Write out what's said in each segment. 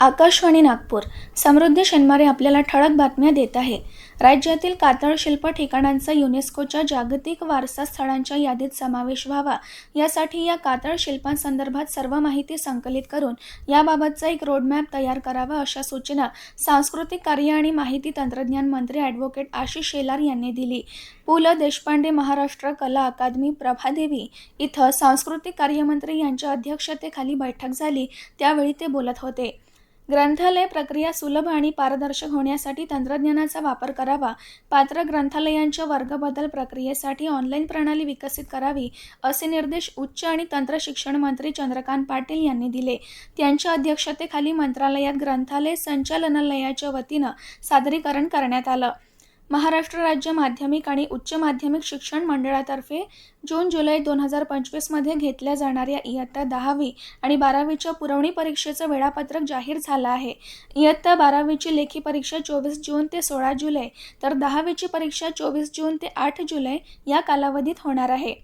आकाशवाणी नागपूर. समृद्धी शेनमारे आपल्याला ठळक बातम्या देत आहे. राज्यातील कातळ शिल्प ठिकाणांचा युनेस्कोच्या जागतिक वारसा स्थळांच्या यादीत समावेश व्हावा. यासाठी या कातळ शिल्पांसंदर्भात सर्व माहिती संकलित करून याबाबतचा एक रोडमॅप तयार करावा अशा सूचना सांस्कृतिक कार्य आणि माहिती तंत्रज्ञान मंत्री ॲडव्होकेट आशिष शेलार यांनी दिली. पु ल देशपांडे महाराष्ट्र कला अकादमी प्रभादेवी इथं सांस्कृतिक कार्यमंत्री यांच्या अध्यक्षतेखाली बैठक झाली. त्यावेळी ते बोलत होते. ग्रंथालय प्रक्रिया सुलभ आणि पारदर्शक होण्यासाठी तंत्रज्ञानाचा वापर करावा. पात्र ग्रंथालयांच्या वर्गबदल प्रक्रियेसाठी ऑनलाईन प्रणाली विकसित करावी असे निर्देश उच्च आणि तंत्र शिक्षण मंत्री चंद्रकांत पाटील यांनी दिले. त्यांच्या अध्यक्षतेखाली मंत्रालयात ग्रंथालय संचालनालयाच्या वतीनं सादरीकरण करण्यात आलं. महाराष्ट्र राज्य माध्यमिक आणि उच्च माध्यमिक शिक्षण मंडळातर्फे जून जुलै दोन हजार पंचवीसमध्ये घेतल्या जाणाऱ्या इयत्ता दहावी आणि बारावीच्या पुरवणी परीक्षेचं वेळापत्रक जाहीर झालं आहे. इयत्ता बारावीची लेखी परीक्षा चोवीस जून ते सोळा जुलै तर दहावीची परीक्षा चोवीस जून ते आठ जुलै या कालावधीत होणार आहे.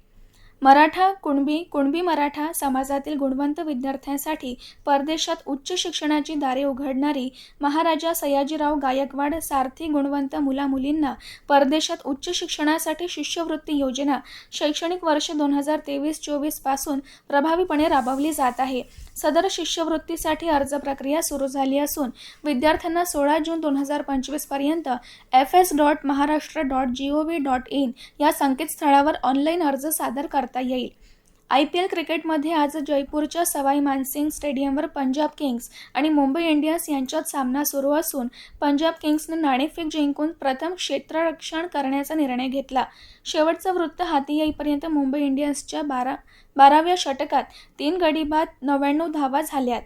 मराठा कुणबी कुणबी मराठा समाजातील गुणवंत विद्यार्थ्यांसाठी परदेशात उच्च शिक्षणाची दारे उघडणारी महाराजा सयाजीराव गायकवाड सारथी गुणवंत मुलामुलींना परदेशात उच्च शिक्षणासाठी शिष्यवृत्ती योजना शैक्षणिक वर्ष दोन हजार तेवीस चोवीसपासून प्रभावीपणे राबवली जात आहे. सदर शिष्यवृत्तीसाठी अर्ज प्रक्रिया सुरू झाली असून विद्यार्थ्यांना सोळा जून दोन हजार पंचवीसपर्यंत F S dot Maharashtra dot G O V dot in या संकेतस्थळावर ऑनलाईन अर्ज सादर करता येईल. आय पी एल क्रिकेटमध्ये आज जयपूरच्या सवाई मानसिंग स्टेडियमवर पंजाब किंग्स आणि मुंबई इंडियन्स यांच्यात सामना सुरू असून पंजाब किंग्सनं नाणेफेक जिंकून प्रथम क्षेत्ररक्षण करण्याचा निर्णय घेतला. शेवटचं वृत्त हाती येईपर्यंत मुंबई इंडियन्सच्या बारा बाराव्या षटकात तीन गडी बाद नव्याण्णव धावा झाल्यात.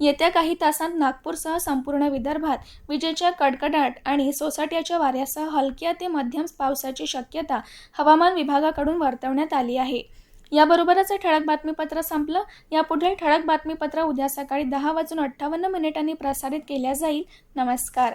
येत्या काही तासांत नागपूरसह संपूर्ण विदर्भात विजेच्या कडकडाट आणि सोसाट्याच्या वाऱ्यासह हलक्या ते मध्यम पावसाची शक्यता हवामान विभागाकडून वर्तवण्यात आली आहे. याबरोबरच हे ठळक बातमीपत्र संपलं. यापुढील ठळक बातमीपत्र उद्या सकाळी दहा वाजून अठ्ठावन्न मिनिटांनी प्रसारित केल्या जाईल. नमस्कार.